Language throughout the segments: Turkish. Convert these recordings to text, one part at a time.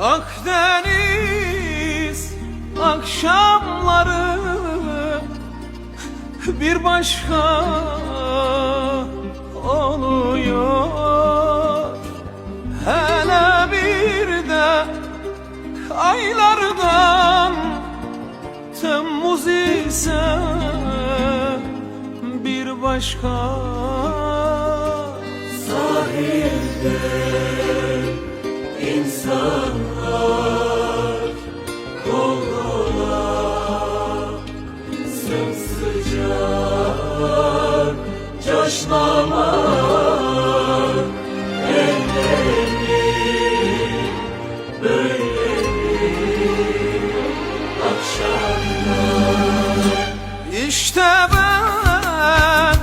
Akdeniz akşamları bir başka oluyor. Hele bir de aylardan Temmuz ise bir başka. Sahilde insanlar kol kola sımsıcak coşmalar ellerini böyle bir akşamda işte ben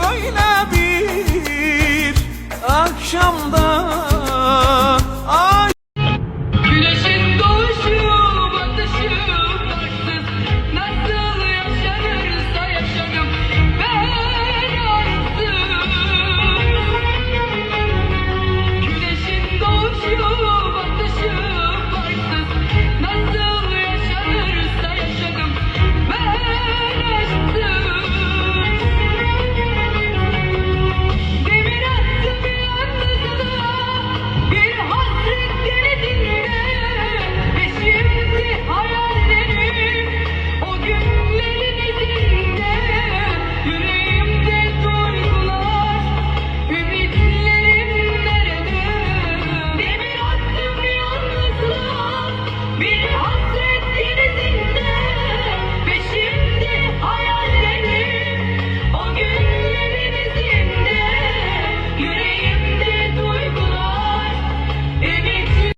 böyle bir akşamda